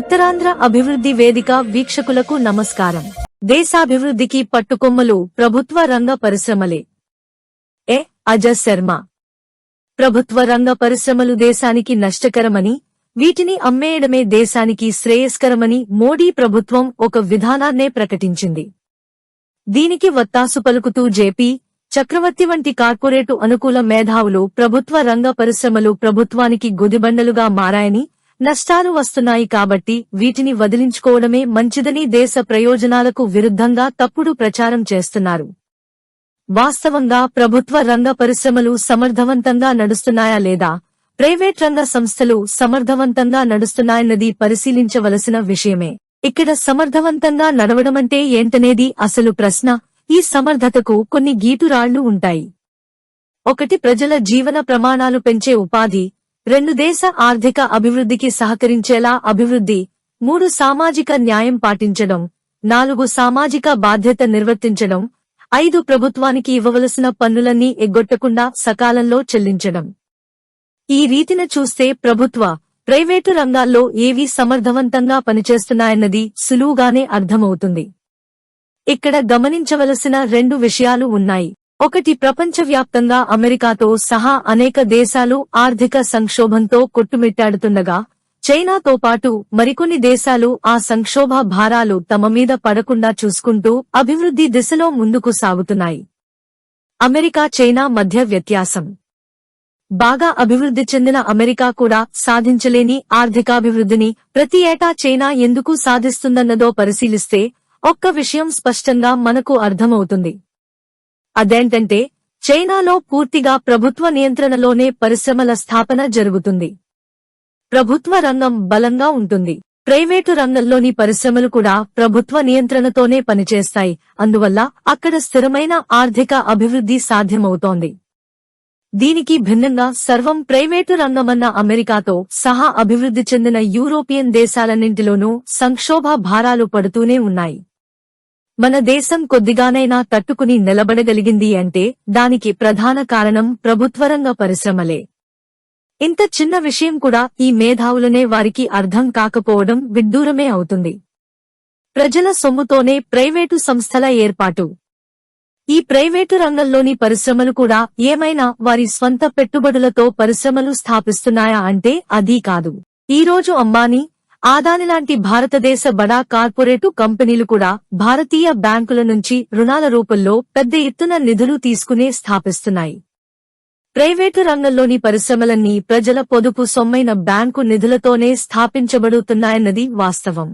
ఉత్తరాంధ్ర అభివృద్ధి వేదిక వీక్షకులకు నమస్కారం. దేశాభివృద్ధికి పట్టుకొమ్మలు ప్రభుత్వ రంగ పరిశ్రమలే. ఏ అజ శర్మ. ప్రభుత్వ రంగ పరిశ్రమలు దేశానికి నష్టకరమని వీటిని అమ్మేయడమే దేశానికి శ్రేయస్కరమని మోడీ ప్రభుత్వం ఒక విధానాన్నే ప్రకటించింది. దీనికి వత్తాసు పలుకుతూ జేపీ చక్రవర్తి వంటి కార్పొరేటు అనుకూల మేధావులు ప్రభుత్వ రంగ పరిశ్రమలు ప్రభుత్వానికి గుదిబండలుగా మారాయని నష్టాలు వస్తున్నాయి కాబట్టి వీటిని వదిలించుకోవడమే మంచిదని దేశ ప్రయోజనాలకు విరుద్ధంగా తప్పుడు ప్రచారం చేస్తున్నారు. వాస్తవంగా ప్రభుత్వ రంగ పరిశ్రమలు సమర్థవంతంగా నడుస్తున్నాయా లేదా? ప్రైవేట్ రంగ సంస్థలు సమర్థవంతంగా నడుస్తున్నాయన్నది పరిశీలించవలసిన విషయమే. ఇక్కడ సమర్థవంతంగా నడవడమంటే ఏంటనేది అసలు ప్రశ్న. ఈ సమర్థతకు కొన్ని గీటురాళ్ళు ఉంటాయి. ఒకటి ప్రజల జీవన ప్రమాణాలు పెంచే ఉపాధి రెండు దేశ ఆర్థిక అభివృద్ధికి సహకరించేలా అభివృద్ధి మూడు సామాజిక న్యాయం పాటించడం నాలుగు సామాజిక బాధ్యత నిర్వర్తించడం ఐదు ప్రభుత్వానికి ఇవ్వవలసిన పన్నులన్నీ ఎగ్గొట్టకుండా సకాలంలో చెల్లించడం. ఈ రీతిన చూస్తే ప్రభుత్వ ప్రైవేటు రంగాల్లో ఏవి సమర్థవంతంగా పనిచేస్తున్నాయన్నది సులువుగానే అర్థమవుతుంది. ఇక్కడ గమనించవలసిన రెండు విషయాలు ఉన్నాయి. ఒకటి ప్రపంచవ్యాప్తంగా అమెరికాతో సహా అనేక దేశాలు ఆర్థిక సంక్షోభంతో కొట్టుమిట్టాడుతుండగా చైనాతో పాటు మరికొన్ని దేశాలు ఆ సంక్షోభ భారాలు తమ మీద పడకుండా చూసుకుంటూ అభివృద్ధి దిశలో ముందుకు సాగుతున్నాయి. అమెరికా చైనా మధ్య వ్యత్యాసం. బాగా అభివృద్ధి చెందిన అమెరికా కూడా సాధించలేని ఆర్థికాభివృద్ధిని ప్రతి ఏటా చైనా ఎందుకు సాధిస్తుందన్నదో పరిశీలిస్తే ఒక్క విషయం స్పష్టంగా మనకు అర్థమవుతుంది. అదేంటంటే చైనాలో పూర్తిగా ప్రభుత్వ నియంత్రణలోనే పరిశ్రమల స్థాపన జరుగుతుంది. ప్రభుత్వ రంగం బలంగా ఉంటుంది. ప్రైవేటు రంగంలోని పరిశ్రమలు కూడా ప్రభుత్వ నియంత్రణతోనే పనిచేస్తాయి. అందువల్ల అక్కడ స్థిరమైన ఆర్థిక అభివృద్ధి సాధ్యమవుతోంది. దీనికి భిన్నంగా సర్వం ప్రైవేటు రంగమన్న అమెరికాతో సహా అభివృద్ధి చెందిన యూరోపియన్ దేశాలన్నింటిలోనూ సంక్షోభ భారాలు పడుతూనే ఉన్నాయి. మన దేశం కొద్దిగానైనా తట్టుకుని నిలబడగలిగింది అంటే దానికి ప్రధాన కారణం ప్రభుత్వరంగ పరిశ్రమలే. ఇంత చిన్న విషయం కూడా ఈ మేధావులనే వారికి అర్థం కాకపోవడం విడ్డూరమే అవుతుంది. ప్రజల సొమ్ముతోనే ప్రైవేటు సంస్థల ఏర్పాటు. ఈ ప్రైవేటు రంగంలోని పరిశ్రమలు కూడా ఏమైనా వారి స్వంత పెట్టుబడులతో పరిశ్రమలు స్థాపిస్తున్నాయా అంటే అదీ కాదు. ఈ రోజు అంబానీ ఆదాని లాంటి భారతదేశ బడా కార్పొరేటు కంపెనీలు కూడా భారతీయ బ్యాంకుల నుంచి రుణాల రూపంలో పెద్ద ఎత్తున నిధులు తీసుకునే స్థాపిస్తున్నాయి. ప్రైవేటు రంగంలోని పరిశ్రమలన్నీ ప్రజల పొదుపు సొమ్మైన బ్యాంకు నిధులతోనే స్థాపించబడుతున్నాయన్నది వాస్తవం.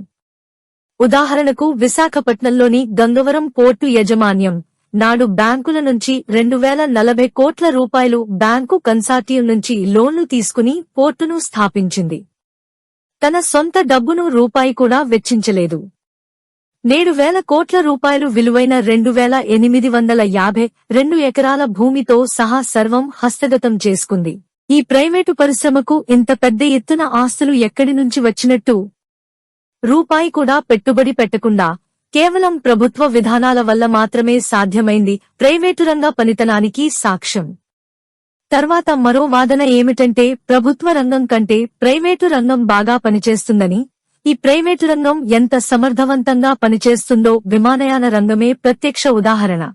ఉదాహరణకు విశాఖపట్నంలోని గంగవరం పోర్టు యజమాన్యం నాడు బ్యాంకుల నుంచి రెండు వేల నలభై కోట్ల రూపాయలు బ్యాంకు కన్సార్టియం నుంచి లోన్లు తీసుకుని పోర్టును స్థాపించింది. తన సొంత డబ్బును రూపాయి కూడా వెచ్చించలేదు. నేడు వేల కోట్ల రూపాయలు విలువైన రెండు వేల ఎనిమిది వందల యాభై రెండు ఎకరాల భూమితో సహా సర్వం హస్తగతం చేసుకుంది. ఈ ప్రైవేటు పరిశ్రమకు ఇంత పెద్ద ఎత్తున ఆస్తులు ఎక్కడి నుంచి వచ్చినట్టు? రూపాయి కూడా పెట్టుబడి పెట్టకుండా కేవలం ప్రభుత్వ విధానాల వల్ల మాత్రమే సాధ్యమైంది ప్రైవేటు రంగ పనితనానికి సాక్ష్యం. తర్వాత మరో వాదన ఏమిటంటే ప్రభుత్వ రంగం కంటే ప్రైవేటు రంగం బాగా పనిచేస్తుందని ఈ ప్రైవేటు రంగం ఎంత సమర్థవంతంగా పనిచేస్తుందో విమానయాన రంగమే ప్రత్యక్ష ఉదాహరణ.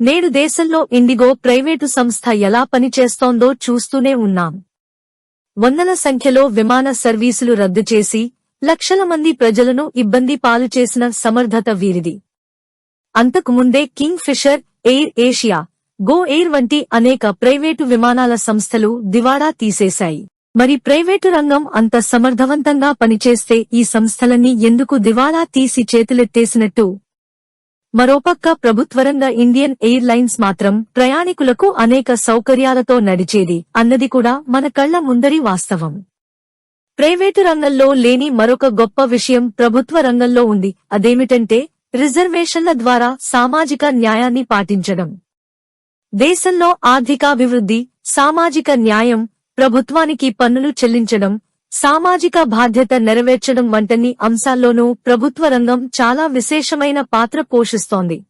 నేడు దేశంలో ఇండిగో ప్రైవేటు సంస్థ ఎలా పనిచేస్తోందో చూస్తూనే ఉన్నాం. వందల సంఖ్యలో విమాన సర్వీసులు రద్దు చేసి లక్షల మంది ప్రజలను ఇబ్బంది పాలు చేసిన సమర్థత వీరిది. అంతకు ముందే Kingfisher Air Asia Go Air వంటి అనేక ప్రైవేటు విమానాల సంస్థలు దివాడా తీసేశాయి. మరి ప్రైవేటు రంగం అంత సమర్థవంతంగా పనిచేస్తే ఈ సంస్థలన్నీ ఎందుకు దివాడా తీసి చేతులెత్తేసినట్టు? మరోపక్క ప్రభుత్వరంగ ఇండియన్ ఎయిర్ లైన్స్ మాత్రం ప్రయాణికులకు అనేక సౌకర్యాలతో నడిచేది అన్నది కూడా మన కళ్ళ ముందరి వాస్తవం. ప్రైవేటు రంగంలో లేని మరొక గొప్ప విషయం ప్రభుత్వ రంగంలో ఉంది. అదేమిటంటే రిజర్వేషన్ల ద్వారా సామాజిక న్యాయాన్ని పాటించడం. దేశంలో ఆర్థికాభివృద్ధి సామాజిక న్యాయం ప్రభుత్వానికి పన్నులు చెల్లించడం సామాజిక బాధ్యత నెరవేర్చడం వంటన్ని అంశాల్లోనూ ప్రభుత్వ రంగం చాలా విశేషమైన పాత్ర పోషిస్తోంది.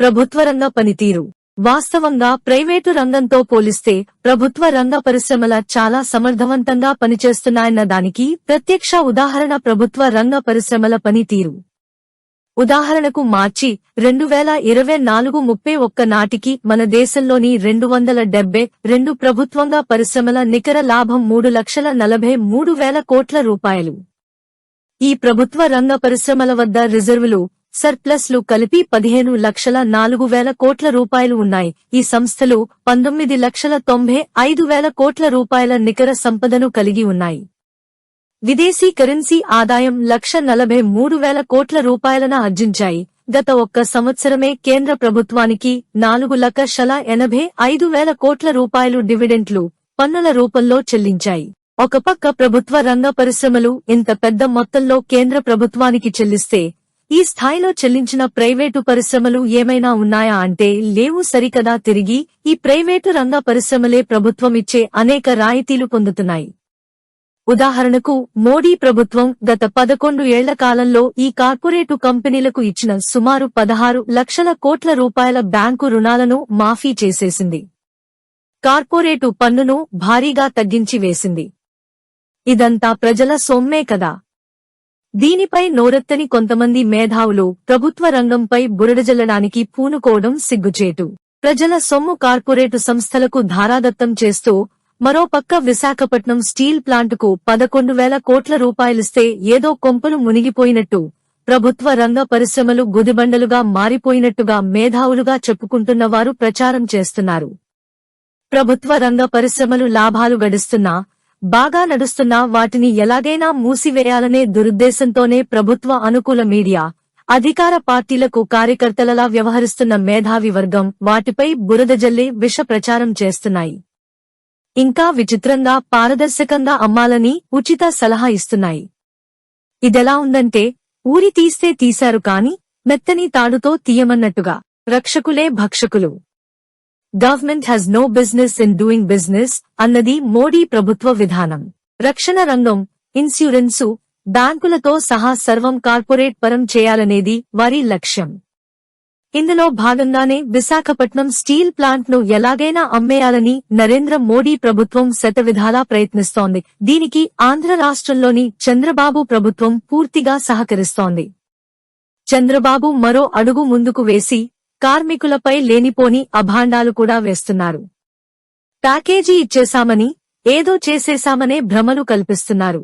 ప్రభుత్వ రంగ పనితీరు. వాస్తవంగా ప్రైవేటు రంగంతో పోలిస్తే ప్రభుత్వ రంగ పరిశ్రమల చాలా సమర్థవంతంగా పనిచేస్తున్నాయన్న దానికి ప్రత్యక్ష ఉదాహరణ ప్రభుత్వ రంగ పరిశ్రమల పనితీరు. ఉదాహరణకు మార్చి రెండు వేల ఇరవై నాలుగు ముప్పై ఒక్క నాటికి మన దేశంలోని రెండు వందల డెబ్బై రెండు ప్రభుత్వంగా పరిశ్రమల నికర లాభం మూడు లక్షల నలభై మూడు వేల కోట్ల రూపాయలు. ఈ ప్రభుత్వ రంగ పరిశ్రమల వద్ద రిజర్వులు సర్ప్లస్లు కలిపి పదిహేను లక్షల నాలుగు వేల కోట్ల రూపాయలు ఉన్నాయి. ఈ సంస్థలు పంతొమ్మిది లక్షల తొంభై ఐదు వేల కోట్ల రూపాయల నికర సంపదను కలిగి ఉన్నాయి. విదేశీ కరెన్సీ ఆదాయం లక్ష నలభై మూడు వేల కోట్ల రూపాయలను ఆర్జించాయి. గత ఒక్క సంవత్సరమే కేంద్ర ప్రభుత్వానికి నాలుగు లక్షల ఎనభై ఐదు వేల కోట్ల రూపాయలు డివిడెంట్లు పన్నుల రూపంలో చెల్లించాయి. ఒక పక్క ప్రభుత్వ రంగ పరిశ్రమలు ఇంత పెద్ద మొత్తంలో కేంద్ర ప్రభుత్వానికి చెల్లిస్తే ఈ స్థాయిలో చెల్లించిన ప్రైవేటు పరిశ్రమలు ఏమైనా ఉన్నాయా అంటే లేవు సరికదా తిరిగి ఈ ప్రైవేటు రంగ పరిశ్రమలే ప్రభుత్వం ఇచ్చే అనేక రాయితీలు పొందుతున్నాయి. ఉదాహరణకు మోడీ ప్రభుత్వం గత పదకొండు ఏళ్ళ కాలంలో ఈ కార్పొరేటు కంపెనీలకు ఇచ్చిన సుమారు పదహారు లక్షల కోట్ల రూపాయల బ్యాంకు రుణాలను మాఫీ చేసేసింది. కార్పొరేటు పన్నును భారీగా తగ్గించి వేసింది ఇదంతా ప్రజల సొమ్మే కదా. దీనిపై నోరెత్తని కొంతమంది మేధావులు ప్రభుత్వ రంగంపై బురడజల్లడానికి పూనుకోవడం సిగ్గుచేటు. ప్రజల సొమ్ము కార్పొరేటు సంస్థలకు ధారాదత్తం చేస్తూ మరోపక్క విశాఖపట్నం స్టీల్ ప్లాంటుకు పదకొండు వేల కోట్ల రూపాయలిస్తే ఏదో కొంపలు మునిగిపోయినట్టు. ప్రభుత్వ రంగ పరిశ్రమలు గుదిబండలుగా మారిపోయినట్టుగా మేధావులుగా చెప్పుకుంటున్న వారు ప్రచారం చేస్తున్నారు. ప్రభుత్వ రంగ పరిశ్రమలు లాభాలు గడిస్తున్నా బాగా నడుస్తున్నా వాటిని ఎలాగైనా మూసివేయాలనే దురుద్దేశంతోనే ప్రభుత్వ అనుకూల మీడియా అధికార పార్టీలకు కార్యకర్తలలా వ్యవహరిస్తున్న మేధావి వర్గం వాటిపై బురద జల్లి విష ప్రచారం చేస్తున్నాయి. ఇంకా విచిత్రంగా పారదర్శకంగా అమ్మాలని ఉచిత సలహా ఇస్తున్నాయి. ఇదెలా ఉందంటే ఊరి తీస్తే తీశారు కాని మెత్తని తాడుతో తీయమన్నట్టుగా. రక్షకులే భక్షకులు. Government has no business in doing business అన్నది మోడీ ప్రభుత్వ విధానం. రక్షణ రంగం ఇన్సూరెన్సు బ్యాంకులతో సహా సర్వం కార్పొరేట్ పరం చేయాలనేది వారి లక్ష్యం. ఇందులో భాగంగానే విశాఖపట్నం స్టీల్ ప్లాంట్ను ఎలాగైనా అమ్మేయాలని నరేంద్ర మోడీ ప్రభుత్వం శతవిధాలా ప్రయత్నిస్తోంది. దీనికి ఆంధ్ర రాష్ట్రంలోని చంద్రబాబు ప్రభుత్వం పూర్తిగా సహకరిస్తోంది. చంద్రబాబు మరో అడుగు ముందుకు వేసి కార్మికులపై లేనిపోని అభాండాలు కూడా వేస్తున్నారు. ప్యాకేజీ ఇచ్చేశామని ఏదో చేసేశామనే భ్రమలు కల్పిస్తున్నారు.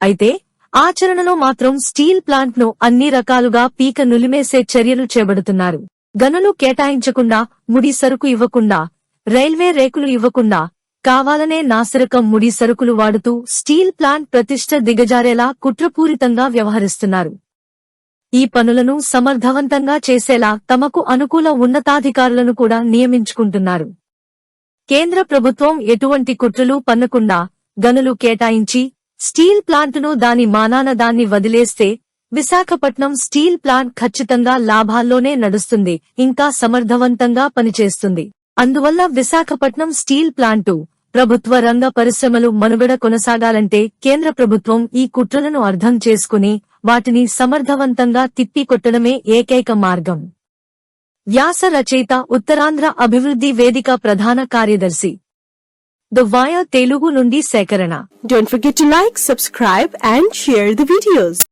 అయితే ఆచరణలో మాత్రం స్టీల్ ప్లాంట్ను అన్ని రకాలుగా పీక నులిమేసే చర్యలు చేపడుతున్నారు. గనులు కేటాయించకుండా ముడి సరుకు ఇవ్వకుండా రైల్వే రేకులు ఇవ్వకుండా కావాలనే నాసిరకం ముడి సరుకులు వాడుతూ స్టీల్ ప్లాంట్ ప్రతిష్ట దిగజారేలా కుట్రపూరితంగా వ్యవహరిస్తున్నారు. ఈ పనులను సమర్థవంతంగా చేసేలా తమకు అనుకూల ఉన్నతాధికారులను కూడా నియమించుకుంటున్నారు. కేంద్ర ప్రభుత్వం ఎటువంటి కుట్రలు పన్నకుండా గనులు కేటాయించి స్టీల్ ప్లాంటును దాని మానాన దాన్ని వదిలేస్తే విశాఖపట్నం స్టీల్ ప్లాంట్ ఖచ్చితంగా లాభాల్లోనే నడుస్తుంది ఇంకా సమర్థవంతంగా పనిచేస్తుంది. అందువల్ల విశాఖపట్నం స్టీల్ ప్లాంటు ప్రభుత్వ రంగ పరిశ్రమలు మనుగడ కొనసాగాలంటే కేంద్ర ప్రభుత్వం ఈ కుట్రలను అర్థం చేసుకుని వాటిని సమర్థవంతంగా తిప్పికొట్టడమే ఏకైక మార్గం. వ్యాస రచయిత ఉత్తరాంధ్ర అభివృద్ధి వేదిక ప్రధాన కార్యదర్శి The via Telugu Nundi Sekarana. Don't forget to like, subscribe and share the videos.